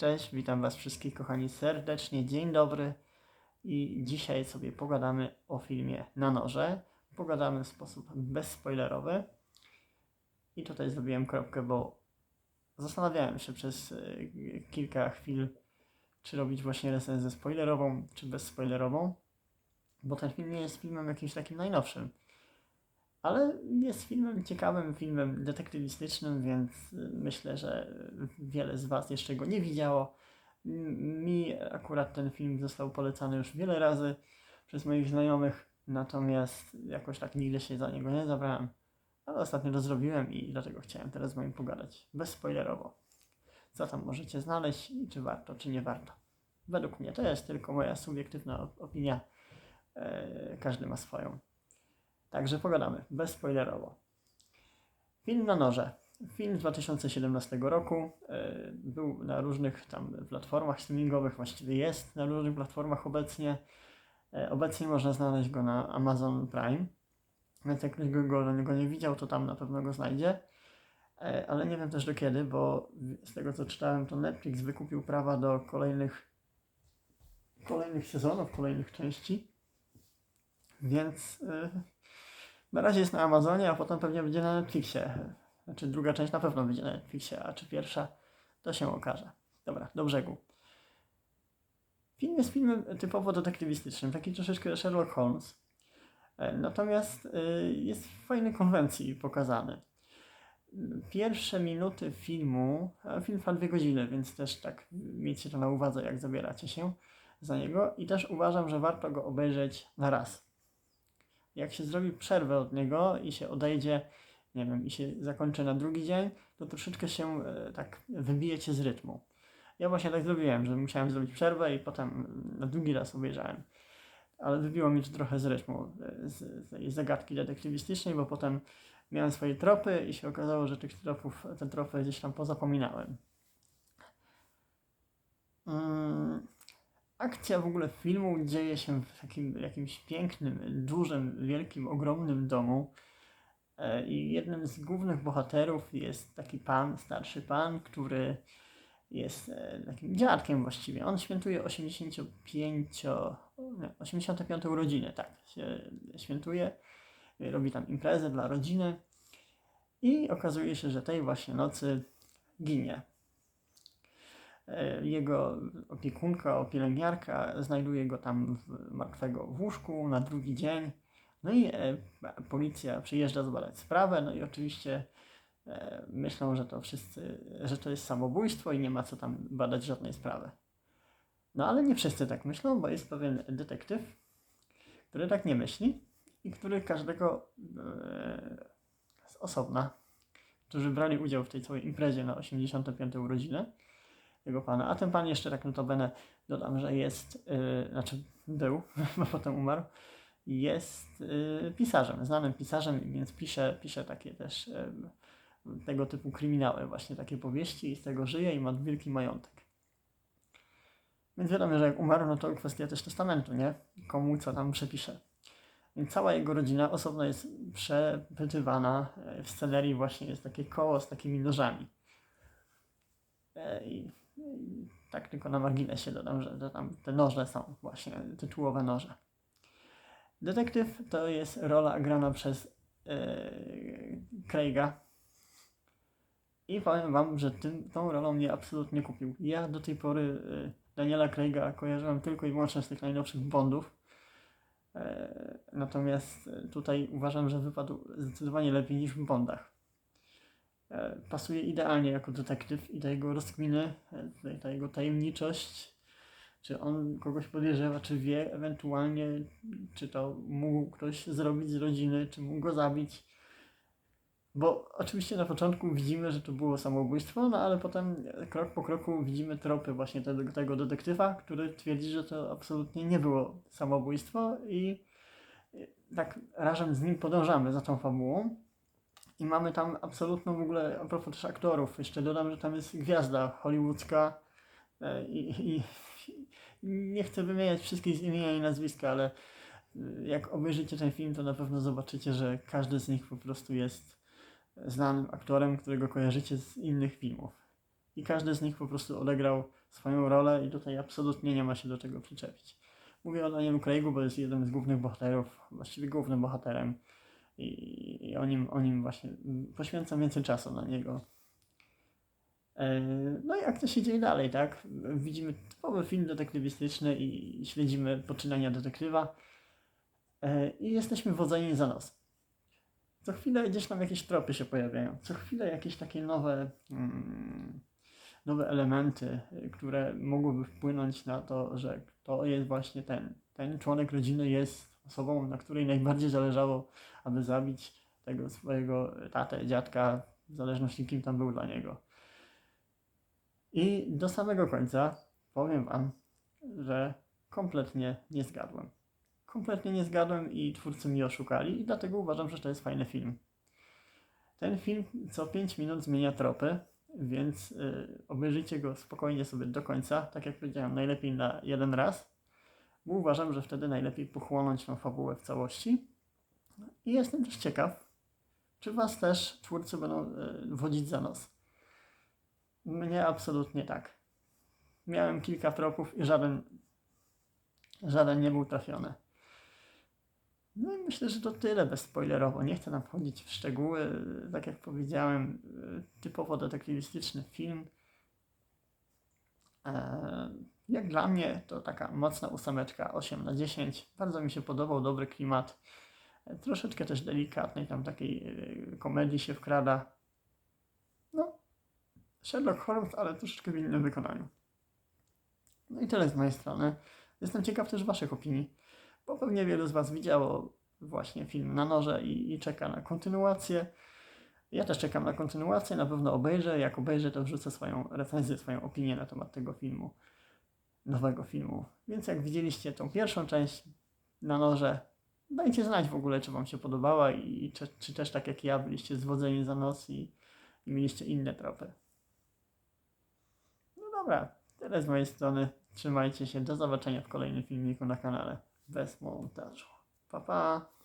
Cześć, witam Was wszystkich kochani serdecznie, dzień dobry i dzisiaj sobie pogadamy o filmie Na Noże. Pogadamy w sposób bezspoilerowy i tutaj zrobiłem kropkę, bo zastanawiałem się przez y, kilka chwil, czy robić właśnie recenzję spoilerową, czy bezspoilerową, bo ten film nie jest filmem jakimś takim najnowszym. Ale jest filmem ciekawym, filmem detektywistycznym, więc y, myślę, że wiele z Was jeszcze go nie widziało. Mi akurat ten film został polecany już wiele razy przez moich znajomych, natomiast jakoś tak nigdy się za niego nie zabrałem. Ale ostatnio to zrobiłem i dlatego chciałem teraz z Wami pogadać bezspoilerowo. Co tam możecie znaleźć i czy warto, czy nie warto. Według mnie to jest tylko moja subiektywna op- opinia. E, każdy ma swoją. Także pogadamy, bezspoilerowo. Film na noże. Film z 2017 roku. e, Był na różnych tam platformach streamingowych, właściwie jest na różnych platformach obecnie. E, Obecnie można znaleźć go na Amazon Prime. Więc jak ktoś go, go, nie widział, to tam na pewno go znajdzie. E, Ale nie wiem też do kiedy, bo z tego co czytałem, to Netflix wykupił prawa do kolejnych kolejnych sezonów, kolejnych części. Więc na razie jest na Amazonie, a potem pewnie będzie na Netflixie. Znaczy druga część na pewno będzie na Netflixie, a czy pierwsza, to się okaże. Dobra, do brzegu. Film jest filmem typowo detektywistycznym, taki troszeczkę Sherlock Holmes. E, Natomiast y, jest w fajnej konwencji pokazany. Pierwsze minuty filmu, film trwa dwie godziny, więc też tak miejcie to na uwadze, jak zabieracie się za niego. I też uważam, że warto go obejrzeć na raz jak się zrobi przerwę od niego i się odejdzie, nie wiem, i się zakończy na drugi dzień, to troszeczkę się e, tak wybijecie z rytmu. Ja właśnie tak zrobiłem, że musiałem zrobić przerwę i potem na drugi raz obejrzałem. Ale wybiło mi to trochę z rytmu, e, z, tej zagadki detektywistycznej, bo potem miałem swoje tropy i się okazało, że tych tropów, te tropy gdzieś tam pozapominałem. Mm, akcja w ogóle filmu dzieje się w takim jakimś pięknym, dużym, wielkim, ogromnym domu. E, I jednym z głównych bohaterów jest taki pan, starszy pan, który jest e, takim dziadkiem właściwie. On świętuje 85, nie, 85 urodziny, tak, się świętuje. Robi tam imprezę dla rodziny i okazuje się, że tej właśnie nocy ginie. E, Jego opiekunka, pielęgniarka znajduje go tam w, martwego w łóżku na drugi dzień. No i e, policja przyjeżdża zbadać sprawę, no i oczywiście e, myślą, że to wszyscy, że to jest samobójstwo i nie ma co tam badać żadnej sprawy. No ale nie wszyscy tak myślą, bo jest pewien detektyw, który tak nie myśli i który każdego e, z osobna, którzy brali udział w tej całej imprezie na 85 urodziny, tego pana. A ten pan jeszcze tak notabene dodam, że jest, yy, znaczy był, bo potem umarł, jest yy, pisarzem, znanym pisarzem, więc pisze, pisze takie też yy, tego typu kryminały, właśnie takie powieści i z tego żyje i ma wielki majątek. Więc wiadomo, że jak umarł, no to kwestia też testamentu, nie? Komu co tam przepisze. Więc cała jego rodzina osobno jest przepytywana. e, W scenerii właśnie jest takie koło z takimi nożami. E, I tak tylko na marginesie dodam, że, tam te noże są właśnie tytułowe noże. Detektyw to jest rola grana przez e, Craiga. I powiem wam, że tym, tą rolą mnie absolutnie kupił. Ja do tej pory e, Daniela Craiga kojarzyłem tylko i wyłącznie z tych najnowszych Bondów. E, natomiast tutaj uważam, że wypadł zdecydowanie lepiej niż w Bondach pasuje idealnie jako detektyw i ta jego rozkminy, e, ta jego tajemniczość, czy on kogoś podejrzewa, czy wie ewentualnie, czy to mógł ktoś zrobić z rodziny, czy mógł go zabić. Bo oczywiście na początku widzimy, że to było samobójstwo, no ale potem e, krok po kroku widzimy tropy właśnie tego, tego detektywa, który twierdzi, że to absolutnie nie było samobójstwo i e, tak razem z nim podążamy za tą fabułą. I mamy tam absolutną w ogóle, a propos też aktorów, jeszcze dodam, że tam jest gwiazda hollywoodzka e, i, i, i nie chcę wymieniać wszystkich z imienia i nazwiska, ale e, jak obejrzycie ten film, to na pewno zobaczycie, że każdy z nich po prostu jest znanym aktorem, którego kojarzycie z innych filmów. i każdy z nich po prostu odegrał swoją rolę i tutaj absolutnie nie ma się do czego przyczepić. Mówię o Danielu Craigu, bo jest jeden z głównych bohaterów, właściwie głównym bohaterem i, i o, nim, o nim właśnie poświęcam więcej czasu na niego. E, No i jak to się dzieje dalej, tak? Widzimy typowy film detektywistyczny i śledzimy poczynania detektywa e, i jesteśmy wodzeni za nos. Co chwilę gdzieś tam jakieś tropy się pojawiają, co chwilę jakieś takie nowe, mm, nowe elementy, które mogłyby wpłynąć na to, że to jest właśnie ten, ten członek rodziny jest osobą, na której najbardziej zależało, aby zabić tego swojego tatę, dziadka, w zależności kim tam był dla niego. I do samego końca powiem Wam, że kompletnie nie zgadłem. Kompletnie nie zgadłem i twórcy mnie oszukali i dlatego uważam, że to jest fajny film. Ten film co 5 minut zmienia tropy, więc y, obejrzyjcie go spokojnie sobie do końca. Tak jak powiedziałem, najlepiej na jeden raz, bo uważam, że wtedy najlepiej pochłonąć tą fabułę w całości. I jestem też ciekaw, czy Was też twórcy będą y, wodzić za nos. Mnie absolutnie tak. Miałem kilka tropów i żaden, żaden nie był trafiony. No i myślę, że to tyle bezspoilerowo. Nie chcę nam wchodzić w szczegóły. Tak jak powiedziałem, y, typowo detektywistyczny film. E, Jak dla mnie to taka mocna ósemeczka, 8 na 10. Bardzo mi się podobał, dobry klimat. E, Troszeczkę też delikatnej tam takiej y, komedii się wkrada. No, Sherlock Holmes, ale troszeczkę w innym wykonaniu. No i tyle z mojej strony. Jestem ciekaw też Waszych opinii, bo pewnie wielu z Was widziało właśnie film na noże i, i czeka na kontynuację. Ja też czekam na kontynuację, na pewno obejrzę. Jak obejrzę, to wrzucę swoją recenzję, swoją opinię na temat tego filmu, nowego filmu. Więc jak widzieliście tą pierwszą część na noże, dajcie znać w ogóle, czy Wam się podobała i czy, czy też tak jak ja byliście zwodzeni za nos i, i mieliście inne tropy. No dobra, tyle z mojej strony. Trzymajcie się, do zobaczenia w kolejnym filmiku na kanale bez montażu. Pa pa!